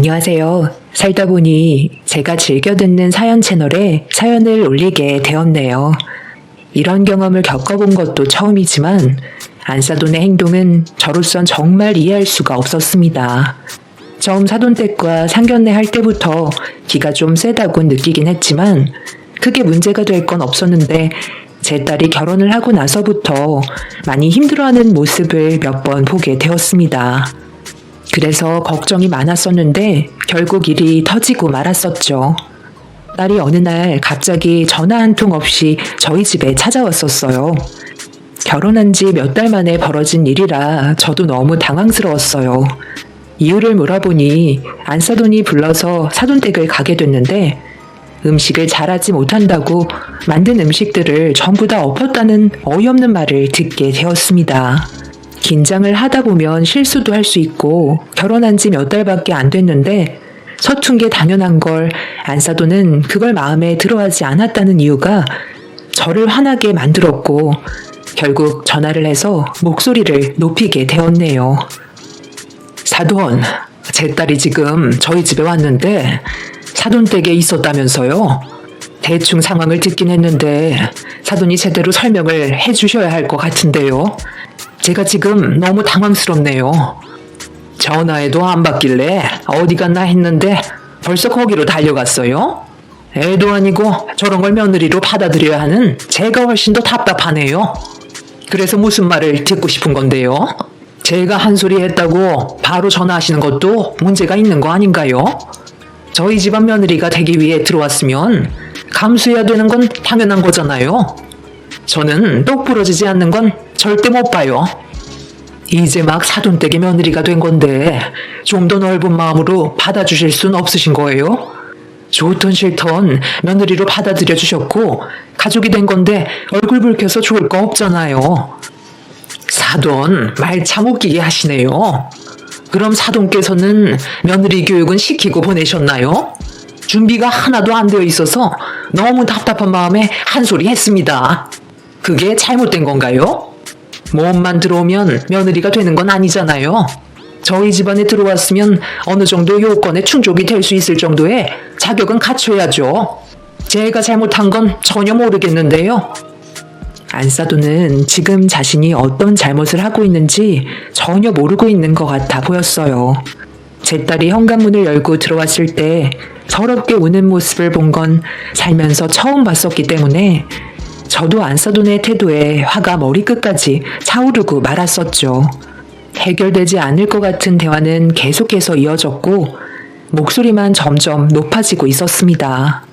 안녕하세요. 살다 보니 제가 즐겨 듣는 사연 채널에 사연을 올리게 되었네요. 이런 경험을 겪어본 것도 처음이지만 안사돈의 행동은 저로선 정말 이해할 수가 없었습니다. 처음 사돈 댁과 상견례 할 때부터 기가 좀 세다고 느끼긴 했지만 크게 문제가 될 건 없었는데 제 딸이 결혼을 하고 나서부터 많이 힘들어하는 모습을 몇 번 보게 되었습니다. 그래서 걱정이 많았었는데 결국 일이 터지고 말았었죠. 딸이 어느 날 갑자기 전화 한 통 없이 저희 집에 찾아왔었어요. 결혼한 지 몇 달 만에 벌어진 일이라 저도 너무 당황스러웠어요. 이유를 물어보니 안사돈이 불러서 사돈댁을 가게 됐는데 음식을 잘하지 못한다고 만든 음식들을 전부 다 엎었다는 어이없는 말을 듣게 되었습니다. 긴장을 하다 보면 실수도 할 수 있고 결혼한 지 몇 달밖에 안 됐는데 서툰 게 당연한 걸 안사돈은 그걸 마음에 들어하지 않았다는 이유가 저를 화나게 만들었고 결국 전화를 해서 목소리를 높이게 되었네요. 사돈, 제 딸이 지금 저희 집에 왔는데 사돈 댁에 있었다면서요? 대충 상황을 듣긴 했는데 사돈이 제대로 설명을 해주셔야 할 것 같은데요. 제가 지금 너무 당황스럽네요. 전화해도 안 받길래 어디 갔나 했는데 벌써 거기로 달려갔어요? 애도 아니고 저런 걸 며느리로 받아들여야 하는 제가 훨씬 더 답답하네요. 그래서 무슨 말을 듣고 싶은 건데요? 제가 한 소리 했다고 바로 전화하시는 것도 문제가 있는 거 아닌가요? 저희 집안 며느리가 되기 위해 들어왔으면 감수해야 되는 건 당연한 거잖아요. 저는 똑 부러지지 않는 건 절대 못 봐요. 이제 막 사돈댁의 며느리가 된 건데 좀 더 넓은 마음으로 받아주실 순 없으신 거예요? 좋든 싫든 며느리로 받아들여 주셨고 가족이 된 건데 얼굴 붉혀서 좋을 거 없잖아요. 사돈 말 참 웃기게 하시네요. 그럼 사돈께서는 며느리 교육은 시키고 보내셨나요? 준비가 하나도 안 되어 있어서 너무 답답한 마음에 한 소리 했습니다. 그게 잘못된 건가요? 몸만 들어오면 며느리가 되는 건 아니잖아요. 저희 집안에 들어왔으면 어느 정도 요건에 충족이 될 수 있을 정도의 자격은 갖춰야죠. 제가 잘못한 건 전혀 모르겠는데요. 안사도는 지금 자신이 어떤 잘못을 하고 있는지 전혀 모르고 있는 것 같아 보였어요. 제 딸이 현관문을 열고 들어왔을 때 서럽게 우는 모습을 본 건 살면서 처음 봤었기 때문에 저도 안사돈의 태도에 화가 머리끝까지 차오르고 말았었죠. 해결되지 않을 것 같은 대화는 계속해서 이어졌고 목소리만 점점 높아지고 있었습니다.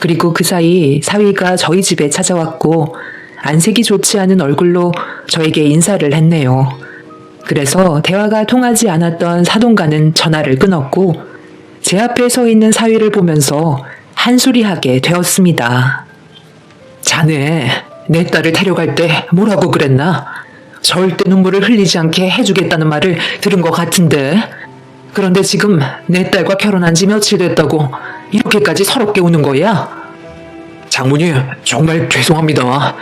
그리고 그 사이 사위가 저희 집에 찾아왔고 안색이 좋지 않은 얼굴로 저에게 인사를 했네요. 그래서 대화가 통하지 않았던 사돈과는 전화를 끊었고 제 앞에 서 있는 사위를 보면서 한소리하게 되었습니다. 자네, 내 딸을 데려갈 때 뭐라고 그랬나? 절대 눈물을 흘리지 않게 해주겠다는 말을 들은 것 같은데. 그런데 지금 내 딸과 결혼한 지 며칠 됐다고 이렇게까지 서럽게 우는 거야? 장모님, 정말 죄송합니다.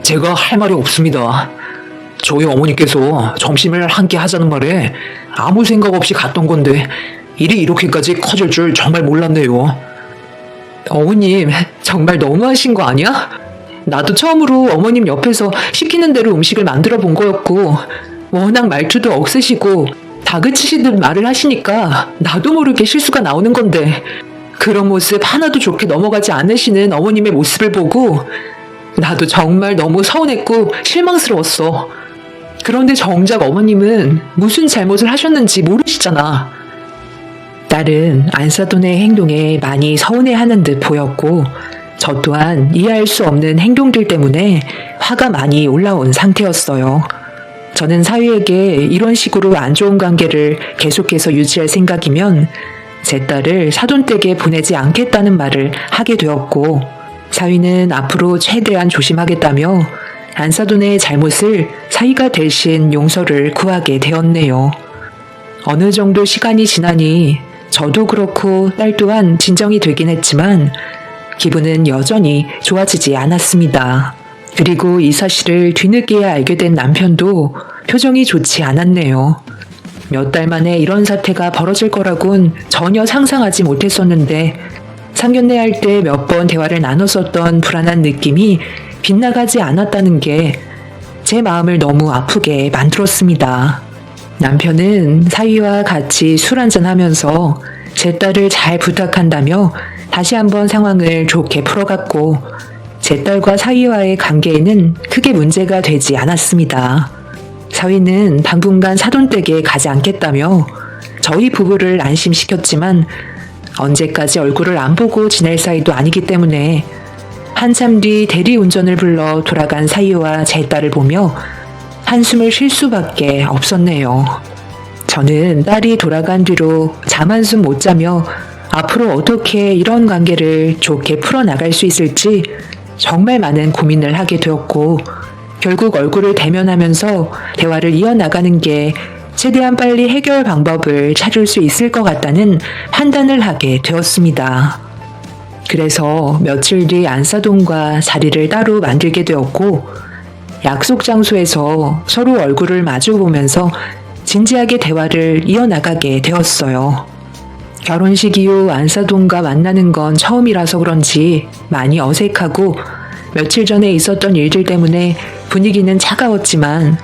제가 할 말이 없습니다. 저희 어머니께서 점심을 함께 하자는 말에 아무 생각 없이 갔던 건데 일이 이렇게까지 커질 줄 정말 몰랐네요. 어머님, 정말 너무하신 거 아니야? 나도 처음으로 어머님 옆에서 시키는 대로 음식을 만들어 본 거였고, 워낙 말투도 억세시고, 다그치시듯 말을 하시니까 나도 모르게 실수가 나오는 건데, 그런 모습 하나도 좋게 넘어가지 않으시는 어머님의 모습을 보고, 나도 정말 너무 서운했고 실망스러웠어. 그런데 정작 어머님은 무슨 잘못을 하셨는지 모르시잖아. 딸은 안사돈의 행동에 많이 서운해하는 듯 보였고, 저 또한 이해할 수 없는 행동들 때문에 화가 많이 올라온 상태였어요. 저는 사위에게 이런 식으로 안 좋은 관계를 계속해서 유지할 생각이면 제 딸을 사돈댁에 보내지 않겠다는 말을 하게 되었고, 사위는 앞으로 최대한 조심하겠다며 안사돈의 잘못을 사위가 대신 용서를 구하게 되었네요. 어느 정도 시간이 지나니 저도 그렇고 딸 또한 진정이 되긴 했지만 기분은 여전히 좋아지지 않았습니다. 그리고 이 사실을 뒤늦게야 알게 된 남편도 표정이 좋지 않았네요. 몇 달 만에 이런 사태가 벌어질 거라곤 전혀 상상하지 못했었는데 상견례 할 때 몇 번 대화를 나눴었던 불안한 느낌이 빗나가지 않았다는 게 제 마음을 너무 아프게 만들었습니다. 남편은 사위와 같이 술 한잔 하면서 제 딸을 잘 부탁한다며 다시 한번 상황을 좋게 풀어갔고 제 딸과 사위와의 관계에는 크게 문제가 되지 않았습니다. 사위는 당분간 사돈댁에 가지 않겠다며 저희 부부를 안심시켰지만 언제까지 얼굴을 안 보고 지낼 사이도 아니기 때문에 한참 뒤 대리운전을 불러 돌아간 사위와 제 딸을 보며 한숨을 쉴 수밖에 없었네요. 저는 딸이 돌아간 뒤로 잠 한숨 못 자며 앞으로 어떻게 이런 관계를 좋게 풀어나갈 수 있을지 정말 많은 고민을 하게 되었고 결국 얼굴을 대면하면서 대화를 이어나가는 게 최대한 빨리 해결 방법을 찾을 수 있을 것 같다는 판단을 하게 되었습니다. 그래서 며칠 뒤 안사돈과 자리를 따로 만들게 되었고 약속 장소에서 서로 얼굴을 마주 보면서 진지하게 대화를 이어나가게 되었어요. 결혼식 이후 안사돈과 만나는 건 처음이라서 그런지 많이 어색하고 며칠 전에 있었던 일들 때문에 분위기는 차가웠지만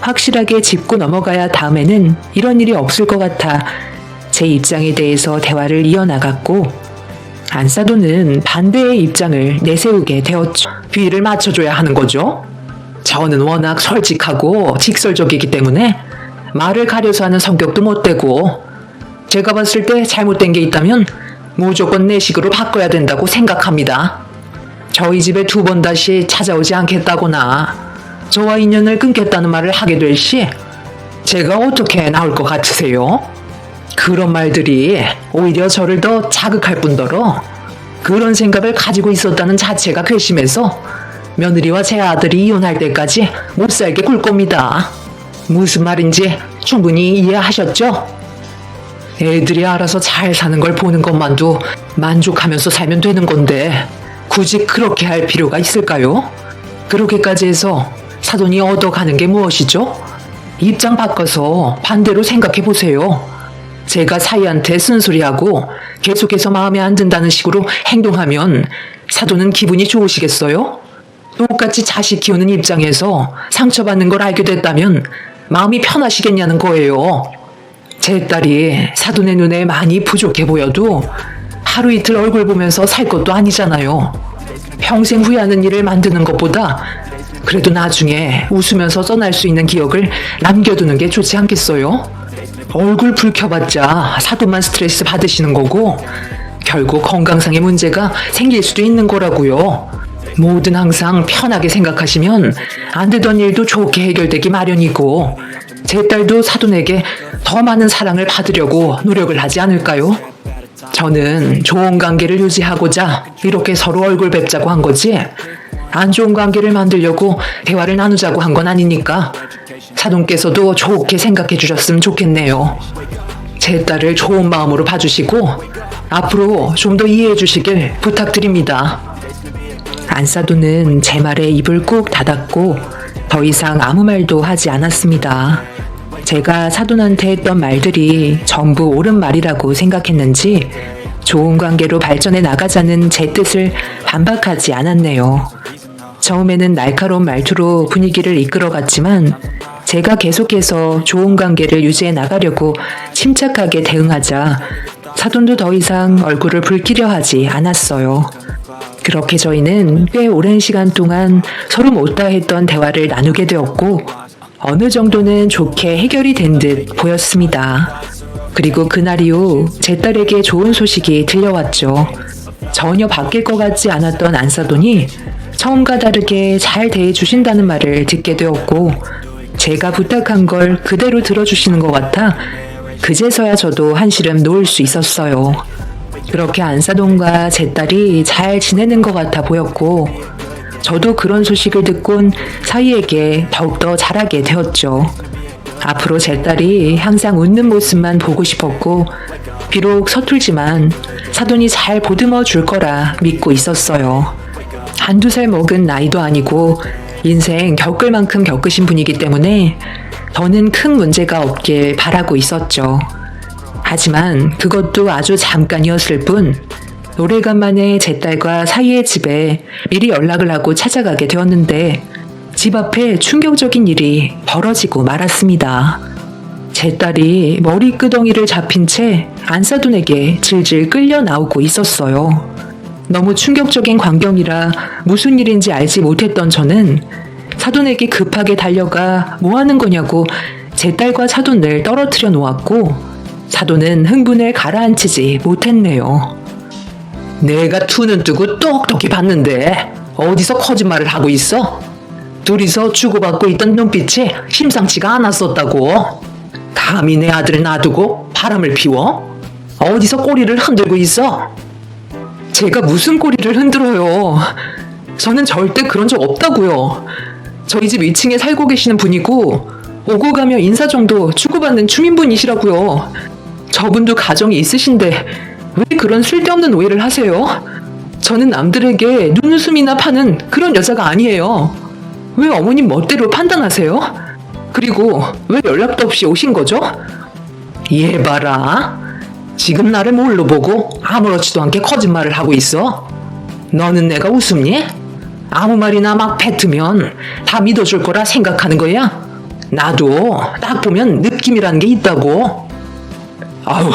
확실하게 짚고 넘어가야 다음에는 이런 일이 없을 것 같아 제 입장에 대해서 대화를 이어나갔고 안사돈은 반대의 입장을 내세우게 되었죠. 비를 맞춰줘야 하는 거죠. 저는 워낙 솔직하고 직설적이기 때문에 말을 가려서 하는 성격도 못 되고 제가 봤을 때 잘못된 게 있다면 무조건 내 식으로 바꿔야 된다고 생각합니다. 저희 집에 두 번 다시 찾아오지 않겠다거나 저와 인연을 끊겠다는 말을 하게 될 시 제가 어떻게 나올 것 같으세요? 그런 말들이 오히려 저를 더 자극할 뿐더러 그런 생각을 가지고 있었다는 자체가 괘씸해서 며느리와 제 아들이 이혼할 때까지 못 살게 굴 겁니다. 무슨 말인지 충분히 이해하셨죠? 애들이 알아서 잘 사는 걸 보는 것만도 만족하면서 살면 되는 건데 굳이 그렇게 할 필요가 있을까요? 그렇게까지 해서 사돈이 얻어가는 게 무엇이죠? 입장 바꿔서 반대로 생각해 보세요. 제가 사이한테 쓴소리하고 계속해서 마음에 안 든다는 식으로 행동하면 사돈은 기분이 좋으시겠어요? 똑같이 자식 키우는 입장에서 상처받는 걸 알게 됐다면 마음이 편하시겠냐는 거예요. 제 딸이 사돈의 눈에 많이 부족해 보여도 하루 이틀 얼굴 보면서 살 것도 아니잖아요. 평생 후회하는 일을 만드는 것보다 그래도 나중에 웃으면서 떠날 수 있는 기억을 남겨두는 게 좋지 않겠어요? 얼굴 붉혀봤자 사돈만 스트레스 받으시는 거고 결국 건강상의 문제가 생길 수도 있는 거라고요. 뭐든 항상 편하게 생각하시면 안 되던 일도 좋게 해결되기 마련이고 제 딸도 사돈에게 더 많은 사랑을 받으려고 노력을 하지 않을까요? 저는 좋은 관계를 유지하고자 이렇게 서로 얼굴 뵙자고 한 거지 안 좋은 관계를 만들려고 대화를 나누자고 한 건 아니니까 사돈께서도 좋게 생각해 주셨으면 좋겠네요. 제 딸을 좋은 마음으로 봐주시고 앞으로 좀 더 이해해 주시길 부탁드립니다. 안사돈은 제 말에 입을 꾹 닫았고 더 이상 아무 말도 하지 않았습니다. 제가 사돈한테 했던 말들이 전부 옳은 말이라고 생각했는지 좋은 관계로 발전해 나가자는 제 뜻을 반박하지 않았네요. 처음에는 날카로운 말투로 분위기를 이끌어갔지만 제가 계속해서 좋은 관계를 유지해 나가려고 침착하게 대응하자 사돈도 더 이상 얼굴을 붉히려 하지 않았어요. 그렇게 저희는 꽤 오랜 시간 동안 서로 못다 했던 대화를 나누게 되었고 어느 정도는 좋게 해결이 된 듯 보였습니다. 그리고 그날 이후 제 딸에게 좋은 소식이 들려왔죠. 전혀 바뀔 것 같지 않았던 안사돈이 처음과 다르게 잘 대해주신다는 말을 듣게 되었고 제가 부탁한 걸 그대로 들어주시는 것 같아 그제서야 저도 한시름 놓을 수 있었어요. 그렇게 안사돈과 제 딸이 잘 지내는 것 같아 보였고 저도 그런 소식을 듣곤 사이에게 더욱더 잘하게 되었죠. 앞으로 제 딸이 항상 웃는 모습만 보고 싶었고 비록 서툴지만 사돈이 잘 보듬어 줄 거라 믿고 있었어요. 한두 살 먹은 나이도 아니고 인생 겪을 만큼 겪으신 분이기 때문에 더는 큰 문제가 없길 바라고 있었죠. 하지만 그것도 아주 잠깐이었을 뿐 오래간만에 제 딸과 사이의 집에 미리 연락을 하고 찾아가게 되었는데 집 앞에 충격적인 일이 벌어지고 말았습니다. 제 딸이 머리 끄덩이를 잡힌 채 안사돈에게 질질 끌려 나오고 있었어요. 너무 충격적인 광경이라 무슨 일인지 알지 못했던 저는 사돈에게 급하게 달려가 뭐 하는 거냐고 제 딸과 사돈을 떨어뜨려 놓았고 사돈은 흥분을 가라앉히지 못했네요. 내가 투는 뜨고 똑똑히 봤는데 어디서 거짓말을 하고 있어? 둘이서 주고받고 있던 눈빛이 심상치가 않았었다고. 감히 내 아들을 놔두고 바람을 피워? 어디서 꼬리를 흔들고 있어? 제가 무슨 꼬리를 흔들어요? 저는 절대 그런 적 없다고요. 저희 집 2층에 살고 계시는 분이고 오고 가며 인사 정도 주고받는 주민분이시라고요. 저분도 가정이 있으신데 왜 그런 쓸데없는 오해를 하세요? 저는 남들에게 눈웃음이나 파는 그런 여자가 아니에요. 왜 어머님 멋대로 판단하세요? 그리고 왜 연락도 없이 오신 거죠? 얘 봐라. 지금 나를 뭘로 보고 아무렇지도 않게 거짓말을 하고 있어? 너는 내가 웃음니? 아무 말이나 막 뱉으면 다 믿어줄 거라 생각하는 거야? 나도 딱 보면 느낌이라는 게 있다고. 아우,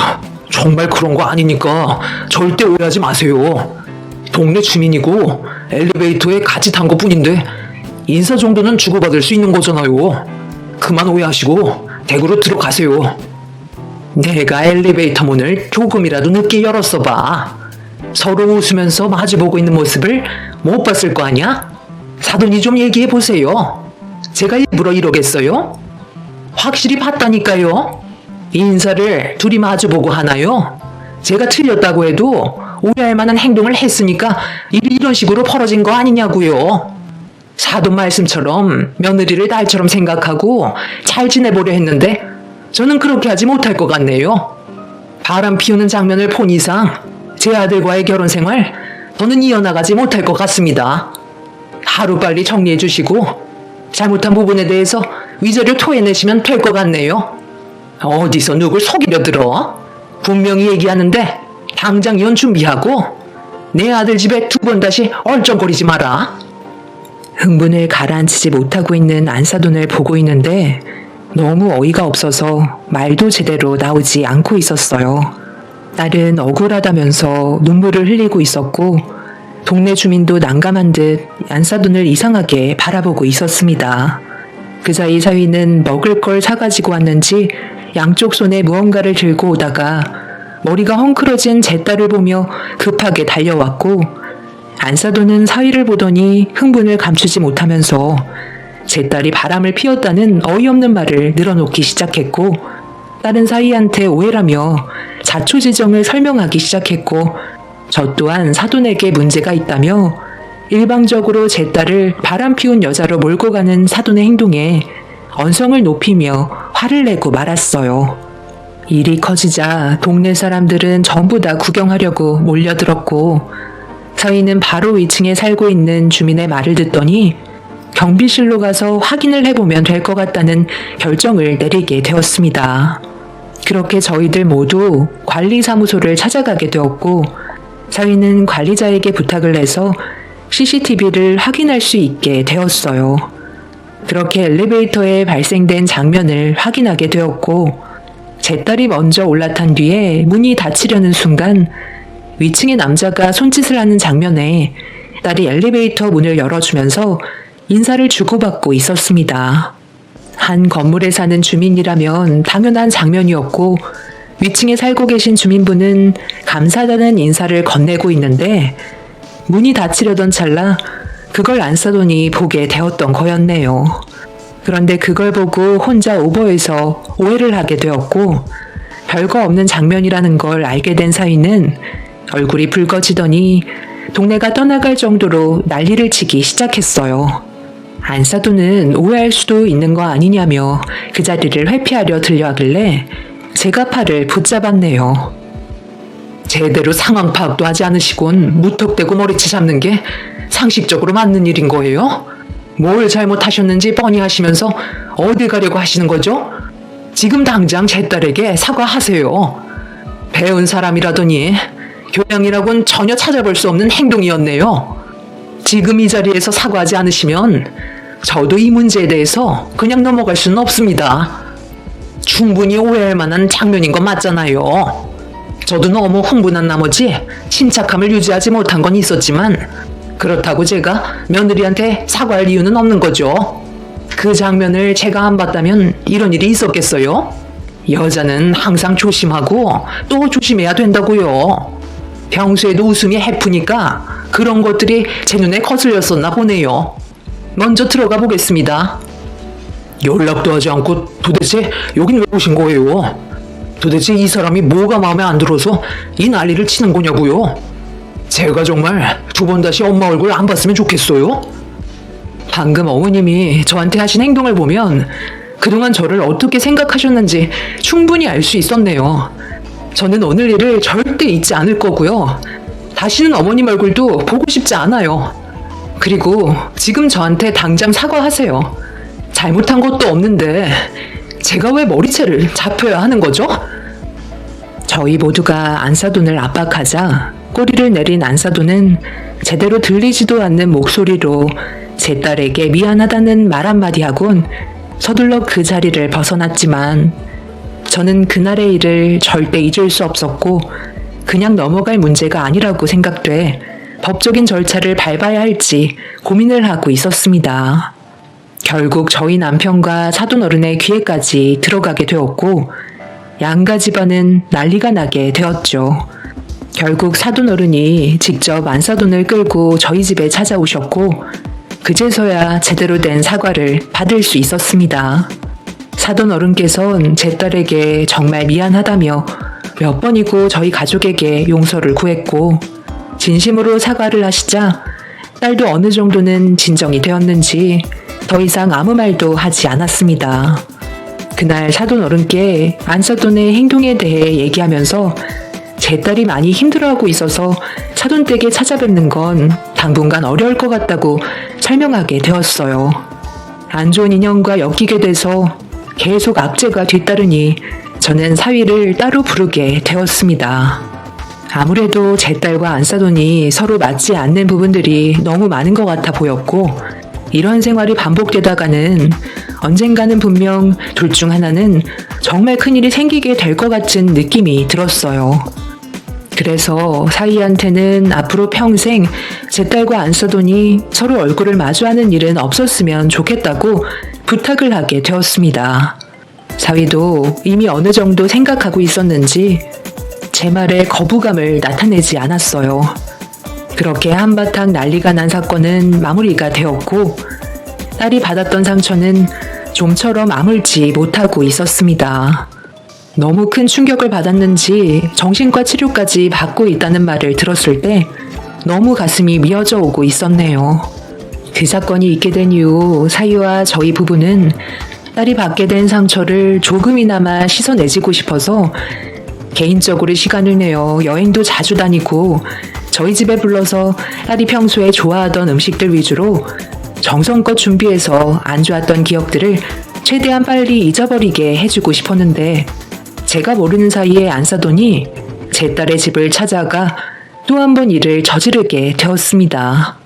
정말 그런 거 아니니까 절대 오해하지 마세요. 동네 주민이고 엘리베이터에 같이 탄 것 뿐인데 인사 정도는 주고받을 수 있는 거잖아요. 그만 오해하시고 댁으로 들어가세요. 내가 엘리베이터 문을 조금이라도 늦게 열었어 봐. 서로 웃으면서 마주보고 있는 모습을 못 봤을 거 아니야? 사돈이 좀 얘기해 보세요. 제가 일부러 이러겠어요? 확실히 봤다니까요. 인사를 둘이 마주보고 하나요? 제가 틀렸다고 해도 오해할 만한 행동을 했으니까 일이 이런 식으로 벌어진 거 아니냐고요. 사돈 말씀처럼 며느리를 딸처럼 생각하고 잘 지내보려 했는데 저는 그렇게 하지 못할 것 같네요. 바람 피우는 장면을 본 이상 제 아들과의 결혼 생활 저는 이어나가지 못할 것 같습니다. 하루빨리 정리해 주시고 잘못한 부분에 대해서 위자료 토해내시면 될 것 같네요. 어디서 누굴 속이려 들어? 분명히 얘기하는데 당장 이혼 준비하고 내 아들 집에 두 번 다시 얼쩡거리지 마라. 흥분을 가라앉히지 못하고 있는 안사돈을 보고 있는데 너무 어이가 없어서 말도 제대로 나오지 않고 있었어요. 딸은 억울하다면서 눈물을 흘리고 있었고 동네 주민도 난감한 듯 안사돈을 이상하게 바라보고 있었습니다. 그 사이 사위는 먹을 걸 사가지고 왔는지 양쪽 손에 무언가를 들고 오다가 머리가 헝클어진 제 딸을 보며 급하게 달려왔고 안사돈은 사위를 보더니 흥분을 감추지 못하면서 제 딸이 바람을 피웠다는 어이없는 말을 늘어놓기 시작했고 딸은 사위한테 오해라며 자초지정을 설명하기 시작했고 저 또한 사돈에게 문제가 있다며 일방적으로 제 딸을 바람 피운 여자로 몰고 가는 사돈의 행동에 언성을 높이며 화를 내고 말았어요. 일이 커지자 동네 사람들은 전부 다 구경하려고 몰려들었고 저희는 바로 2층에 살고 있는 주민의 말을 듣더니 경비실로 가서 확인을 해보면 될 것 같다는 결정을 내리게 되었습니다. 그렇게 저희들 모두 관리사무소를 찾아가게 되었고 저희는 관리자에게 부탁을 해서 CCTV를 확인할 수 있게 되었어요. 그렇게 엘리베이터에 발생된 장면을 확인하게 되었고 제 딸이 먼저 올라탄 뒤에 문이 닫히려는 순간 위층의 남자가 손짓을 하는 장면에 딸이 엘리베이터 문을 열어주면서 인사를 주고받고 있었습니다. 한 건물에 사는 주민이라면 당연한 장면이었고 위층에 살고 계신 주민분은 감사하다는 인사를 건네고 있는데 문이 닫히려던 찰나 그걸 안사돈이 보게 되었던 거였네요. 그런데 그걸 보고 혼자 오버해서 오해를 하게 되었고 별거 없는 장면이라는 걸 알게 된 사이는 얼굴이 붉어지더니 동네가 떠나갈 정도로 난리를 치기 시작했어요. 안사돈은 오해할 수도 있는 거 아니냐며 그 자리를 회피하려 들려하길래 제가 팔을 붙잡았네요. 제대로 상황 파악도 하지 않으시곤 무턱대고 머리채 잡는 게 상식적으로 맞는 일인 거예요? 뭘 잘못하셨는지 뻔히 하시면서 어디 가려고 하시는 거죠? 지금 당장 제 딸에게 사과하세요. 배운 사람이라더니 교양이라곤 전혀 찾아볼 수 없는 행동이었네요. 지금 이 자리에서 사과하지 않으시면 저도 이 문제에 대해서 그냥 넘어갈 수는 없습니다. 충분히 오해할 만한 장면인 건 맞잖아요. 저도 너무 흥분한 나머지 침착함을 유지하지 못한 건 있었지만 그렇다고 제가 며느리한테 사과할 이유는 없는 거죠. 그 장면을 제가 안 봤다면 이런 일이 있었겠어요? 여자는 항상 조심하고 또 조심해야 된다고요. 평소에도 웃음이 해프니까 그런 것들이 제 눈에 거슬렸었나 보네요. 먼저 들어가 보겠습니다. 연락도 하지 않고 도대체 여긴 왜 오신 거예요? 도대체 이 사람이 뭐가 마음에 안 들어서 이 난리를 치는 거냐고요? 제가 정말 두 번 다시 엄마 얼굴 안 봤으면 좋겠어요? 방금 어머님이 저한테 하신 행동을 보면 그동안 저를 어떻게 생각하셨는지 충분히 알 수 있었네요. 저는 오늘 일을 절대 잊지 않을 거고요. 다시는 어머님 얼굴도 보고 싶지 않아요. 그리고 지금 저한테 당장 사과하세요. 잘못한 것도 없는데 제가 왜 머리채를 잡혀야 하는 거죠? 저희 모두가 안사돈을 압박하자 꼬리를 내린 안사돈은 제대로 들리지도 않는 목소리로 제 딸에게 미안하다는 말 한마디 하곤 서둘러 그 자리를 벗어났지만 저는 그날의 일을 절대 잊을 수 없었고 그냥 넘어갈 문제가 아니라고 생각돼 법적인 절차를 밟아야 할지 고민을 하고 있었습니다. 결국 저희 남편과 사돈 어른의 귀에까지 들어가게 되었고 양가 집안은 난리가 나게 되었죠. 결국 사돈 어른이 직접 안사돈을 끌고 저희 집에 찾아오셨고 그제서야 제대로 된 사과를 받을 수 있었습니다. 사돈 어른께선 제 딸에게 정말 미안하다며 몇 번이고 저희 가족에게 용서를 구했고 진심으로 사과를 하시자 딸도 어느 정도는 진정이 되었는지 더 이상 아무 말도 하지 않았습니다. 그날 사돈 어른께 안사돈의 행동에 대해 얘기하면서 제 딸이 많이 힘들어하고 있어서 사돈 댁에 찾아뵙는 건 당분간 어려울 것 같다고 설명하게 되었어요. 안 좋은 인연과 엮이게 돼서 계속 악재가 뒤따르니 저는 사위를 따로 부르게 되었습니다. 아무래도 제 딸과 안사돈이 서로 맞지 않는 부분들이 너무 많은 것 같아 보였고, 이런 생활이 반복되다가는 언젠가는 분명 둘 중 하나는 정말 큰일이 생기게 될 것 같은 느낌이 들었어요. 그래서 사이한테는 앞으로 평생 제 딸과 안사돈이 서로 얼굴을 마주하는 일은 없었으면 좋겠다고 부탁을 하게 되었습니다. 사위도 이미 어느 정도 생각하고 있었는지 제 말에 거부감을 나타내지 않았어요. 그렇게 한바탕 난리가 난 사건은 마무리가 되었고 딸이 받았던 상처는 좀처럼 아물지 못하고 있었습니다. 너무 큰 충격을 받았는지 정신과 치료까지 받고 있다는 말을 들었을 때 너무 가슴이 미어져 오고 있었네요. 그 사건이 있게 된 이후 사이와 저희 부부는 딸이 받게 된 상처를 조금이나마 씻어내지고 싶어서 개인적으로 시간을 내어 여행도 자주 다니고 저희 집에 불러서 딸이 평소에 좋아하던 음식들 위주로 정성껏 준비해서 안 좋았던 기억들을 최대한 빨리 잊어버리게 해주고 싶었는데 제가 모르는 사이에 안사돈이 제 딸의 집을 찾아가 또 한 번 일을 저지르게 되었습니다.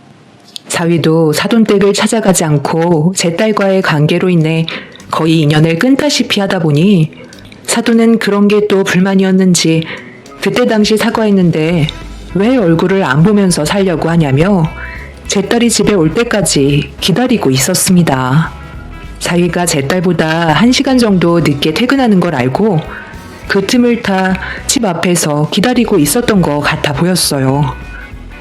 사위도 사돈댁을 찾아가지 않고 제 딸과의 관계로 인해 거의 인연을 끊다시피 하다 보니 사돈은 그런 게 또 불만이었는지 그때 당시 사과했는데 왜 얼굴을 안 보면서 살려고 하냐며 제 딸이 집에 올 때까지 기다리고 있었습니다. 사위가 제 딸보다 한 시간 정도 늦게 퇴근하는 걸 알고 그 틈을 타 집 앞에서 기다리고 있었던 것 같아 보였어요.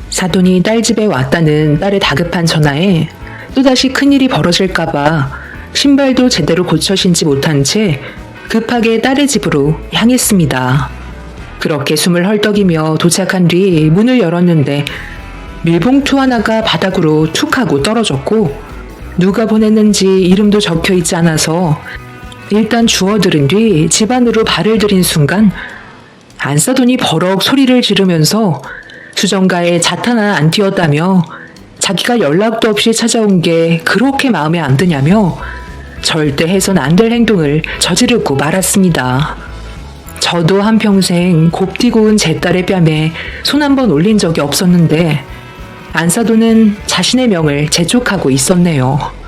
사돈이 딸 집에 왔다는 딸의 다급한 전화에 또다시 큰일이 벌어질까봐 신발도 제대로 고쳐 신지 못한 채 급하게 딸의 집으로 향했습니다. 그렇게 숨을 헐떡이며 도착한 뒤 문을 열었는데 밀봉투 하나가 바닥으로 툭 하고 떨어졌고 누가 보냈는지 이름도 적혀 있지 않아서 일단 주워들은 뒤 집 안으로 발을 들인 순간 안사돈이 버럭 소리를 지르면서 수정가에 잣 하나 안 띄었다며 자기가 연락도 없이 찾아온 게 그렇게 마음에 안 드냐며 절대 해선 안 될 행동을 저지르고 말았습니다. 저도 한평생 곱디고 온제 딸의 뺨에 손 한 번 올린 적이 없었는데 안사돈은 자신의 명을 재촉하고 있었네요.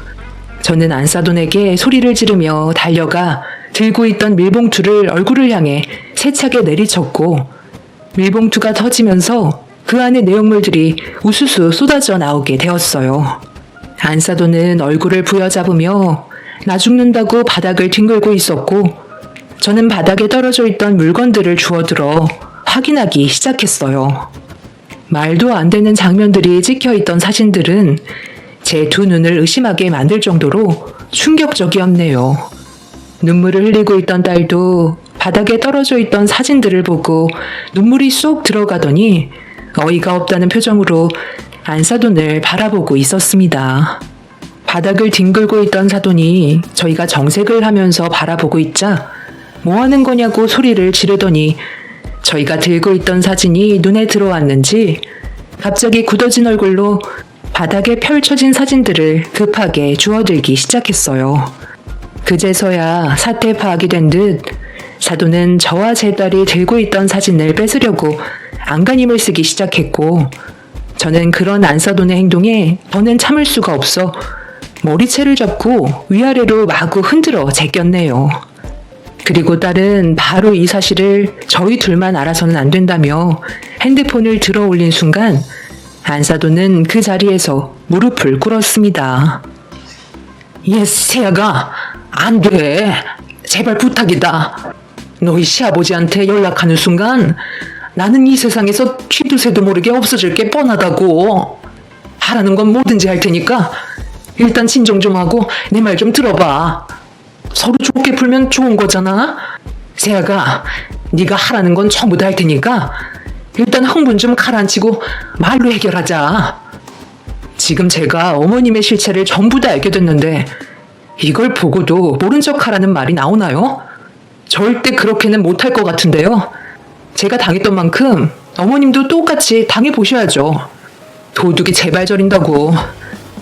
저는 안사돈에게 소리를 지르며 달려가 들고 있던 밀봉투를 얼굴을 향해 세차게 내리쳤고 밀봉투가 터지면서 그 안의 내용물들이 우수수 쏟아져 나오게 되었어요. 안사돈은 얼굴을 부여잡으며 나 죽는다고 바닥을 뒹굴고 있었고 저는 바닥에 떨어져 있던 물건들을 주워들어 확인하기 시작했어요. 말도 안 되는 장면들이 찍혀 있던 사진들은 제 두 눈을 의심하게 만들 정도로 충격적이었네요. 눈물을 흘리고 있던 딸도 바닥에 떨어져 있던 사진들을 보고 눈물이 쏙 들어가더니 어이가 없다는 표정으로 안사돈을 바라보고 있었습니다. 바닥을 뒹굴고 있던 사돈이 저희가 정색을 하면서 바라보고 있자 뭐 하는 거냐고 소리를 지르더니 저희가 들고 있던 사진이 눈에 들어왔는지 갑자기 굳어진 얼굴로 바닥에 펼쳐진 사진들을 급하게 주워들기 시작했어요. 그제서야 사태 파악이 된 듯 사돈은 저와 제 딸이 들고 있던 사진을 뺏으려고 안간힘을 쓰기 시작했고 저는 그런 안사돈의 행동에 더는 참을 수가 없어 머리채를 잡고 위아래로 마구 흔들어 제꼈네요. 그리고 딸은 바로 이 사실을 저희 둘만 알아서는 안 된다며 핸드폰을 들어 올린 순간 안사돈은 그 자리에서 무릎을 꿇었습니다. 예, 세아가 안 돼. 제발 부탁이다. 너희 시아버지한테 연락하는 순간 나는 이 세상에서 쥐두새도 모르게 없어질 게 뻔하다고. 하라는 건 뭐든지 할 테니까 일단 진정 좀 하고 내 말 좀 들어봐. 서로 좋게 풀면 좋은 거잖아. 세아가 네가 하라는 건 전부 다 할 테니까 일단 흥분 좀 가라앉히고 말로 해결하자. 지금 제가 어머님의 실체를 전부 다 알게 됐는데 이걸 보고도 모른 척 하라는 말이 나오나요? 절대 그렇게는 못할 것 같은데요. 제가 당했던 만큼 어머님도 똑같이 당해보셔야죠. 도둑이 제발 저린다고.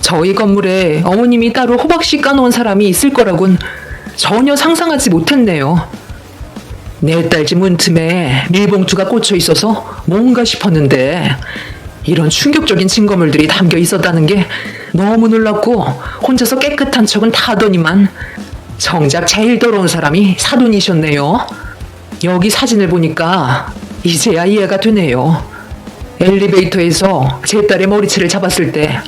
저희 건물에 어머님이 따로 호박씨 까놓은 사람이 있을 거라곤 전혀 상상하지 못했네요. 내딸집 문틈에 밀봉투가 꽂혀 있어서 뭔가 싶었는데 이런 충격적인 증거물들이 담겨 있었다는 게 너무 놀랐고 혼자서 깨끗한 척은 다 하더니만 정작 제일 더러운 사람이 사돈이셨네요. 여기 사진을 보니까 이제야 이해가 되네요. 엘리베이터에서 제 딸의 머리채를 잡았을 때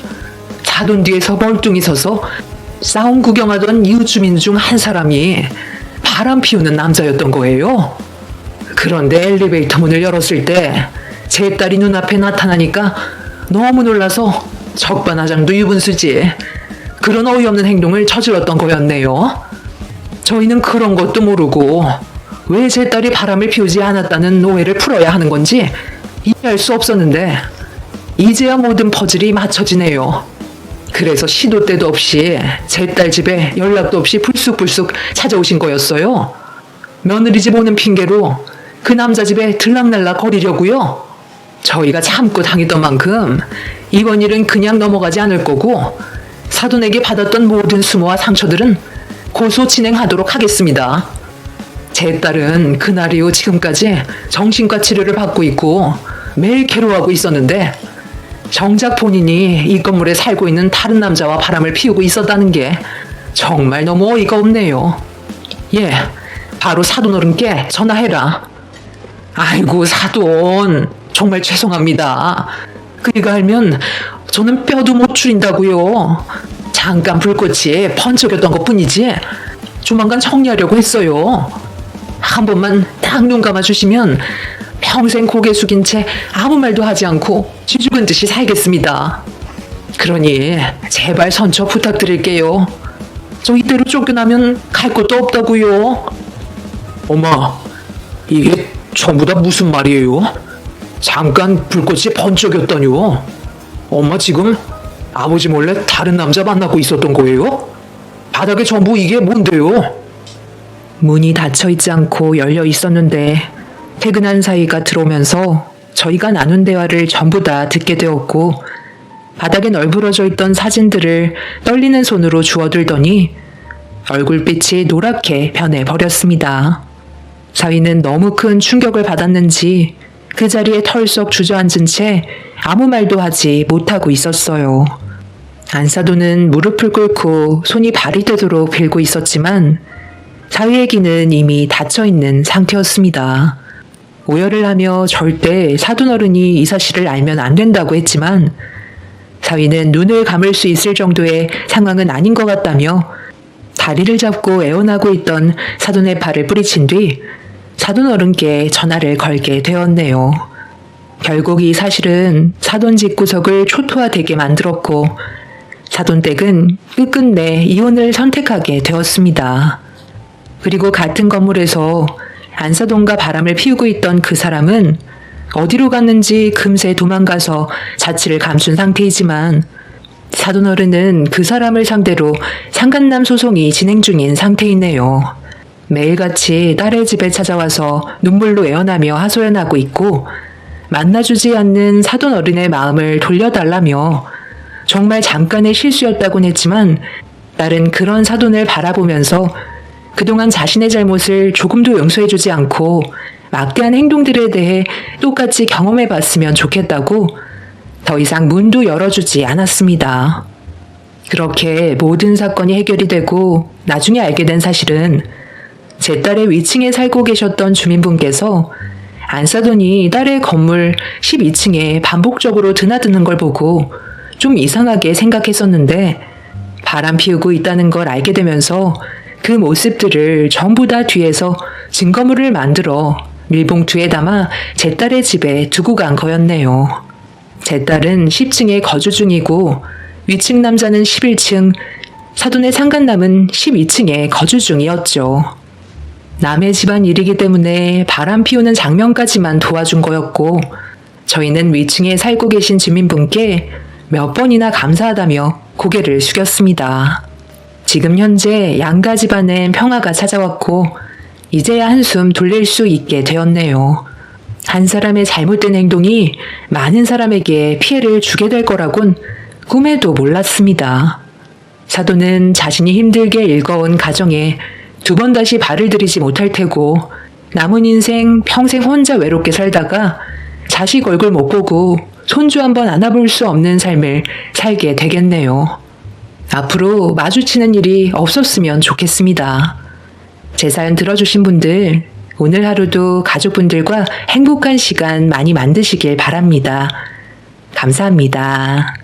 사돈 뒤에서 멀뚱히 서서 싸움 구경하던 이웃 주민 중 한 사람이 바람 피우는 남자였던 거예요. 그런데 엘리베이터 문을 열었을 때 제 딸이 눈앞에 나타나니까 너무 놀라서 적반하장도 유분수지. 그런 어이없는 행동을 저질렀던 거였네요. 저희는 그런 것도 모르고 왜 제 딸이 바람을 피우지 않았다는 오해를 풀어야 하는 건지 이해할 수 없었는데 이제야 모든 퍼즐이 맞춰지네요. 그래서 시도 때도 없이 제 딸 집에 연락도 없이 불쑥불쑥 찾아오신 거였어요. 며느리 집 오는 핑계로 그 남자 집에 들락날락 거리려고요. 저희가 참고 당했던 만큼 이번 일은 그냥 넘어가지 않을 거고 사돈에게 받았던 모든 수모와 상처들은 고소 진행하도록 하겠습니다. 제 딸은 그날 이후 지금까지 정신과 치료를 받고 있고 매일 괴로워하고 있었는데 정작 본인이 이 건물에 살고 있는 다른 남자와 바람을 피우고 있었다는 게 정말 너무 어이가 없네요. 예, 바로 사돈 어른께 전화해라. 아이고 사돈 정말 죄송합니다. 그이가 알면 저는 뼈도 못 추린다고요. 잠깐 불꽃이 번쩍였던 것 뿐이지 조만간 정리하려고 했어요. 한 번만 딱 눈 감아주시면 평생 고개 숙인 채 아무 말도 하지 않고 쥐죽은 듯이 살겠습니다. 그러니 제발 선처 부탁드릴게요. 저 이대로 쫓겨나면 갈 곳도 없다고요. 엄마, 이게 전부 다 무슨 말이에요? 잠깐 불꽃이 번쩍였다니요. 엄마 지금 아버지 몰래 다른 남자 만나고 있었던 거예요? 바닥에 전부 이게 뭔데요? 문이 닫혀 있지 않고 열려 있었는데 퇴근한 사이가 들어오면서 저희가 나눈 대화를 전부 다 듣게 되었고 바닥에 널브러져 있던 사진들을 떨리는 손으로 주워들더니 얼굴빛이 노랗게 변해버렸습니다. 사위는 너무 큰 충격을 받았는지 그 자리에 털썩 주저앉은 채 아무 말도 하지 못하고 있었어요. 안사도는 무릎을 꿇고 손이 발이 되도록 빌고 있었지만 사위의 귀는 이미 닫혀 있는 상태였습니다. 오열을 하며 절대 사돈 어른이 이 사실을 알면 안 된다고 했지만 사위는 눈을 감을 수 있을 정도의 상황은 아닌 것 같다며 다리를 잡고 애원하고 있던 사돈의 발을 뿌리친 뒤 사돈 어른께 전화를 걸게 되었네요. 결국 이 사실은 사돈 집구석을 초토화되게 만들었고 사돈 댁은 끝끝내 이혼을 선택하게 되었습니다. 그리고 같은 건물에서 안사돈과 바람을 피우고 있던 그 사람은 어디로 갔는지 금세 도망가서 자취를 감춘 상태이지만 사돈 어른은 그 사람을 상대로 상간남 소송이 진행 중인 상태이네요. 매일같이 딸의 집에 찾아와서 눈물로 애원하며 하소연하고 있고 만나주지 않는 사돈 어른의 마음을 돌려달라며 정말 잠깐의 실수였다곤 했지만 딸은 그런 사돈을 바라보면서 그동안 자신의 잘못을 조금도 용서해주지 않고 막대한 행동들에 대해 똑같이 경험해 봤으면 좋겠다고 더 이상 문도 열어주지 않았습니다. 그렇게 모든 사건이 해결이 되고 나중에 알게 된 사실은 제 딸의 위층에 살고 계셨던 주민분께서 안사돈이 딸의 건물 12층에 반복적으로 드나드는 걸 보고 좀 이상하게 생각했었는데 바람 피우고 있다는 걸 알게 되면서 그 모습들을 전부 다 뒤에서 증거물을 만들어 밀봉투에 담아 제 딸의 집에 두고 간 거였네요. 제 딸은 10층에 거주 중이고 위층 남자는 11층, 사돈의 상간남은 12층에 거주 중이었죠. 남의 집안 일이기 때문에 바람 피우는 장면까지만 도와준 거였고 저희는 위층에 살고 계신 주민분께 몇 번이나 감사하다며 고개를 숙였습니다. 지금 현재 양가 집안엔 평화가 찾아왔고 이제야 한숨 돌릴 수 있게 되었네요. 한 사람의 잘못된 행동이 많은 사람에게 피해를 주게 될 거라곤 꿈에도 몰랐습니다. 사도는 자신이 힘들게 일궈온 가정에 두 번 다시 발을 들이지 못할 테고 남은 인생 평생 혼자 외롭게 살다가 자식 얼굴 못 보고 손주 한번 안아볼 수 없는 삶을 살게 되겠네요. 앞으로 마주치는 일이 없었으면 좋겠습니다. 제 사연 들어주신 분들, 오늘 하루도 가족분들과 행복한 시간 많이 만드시길 바랍니다. 감사합니다.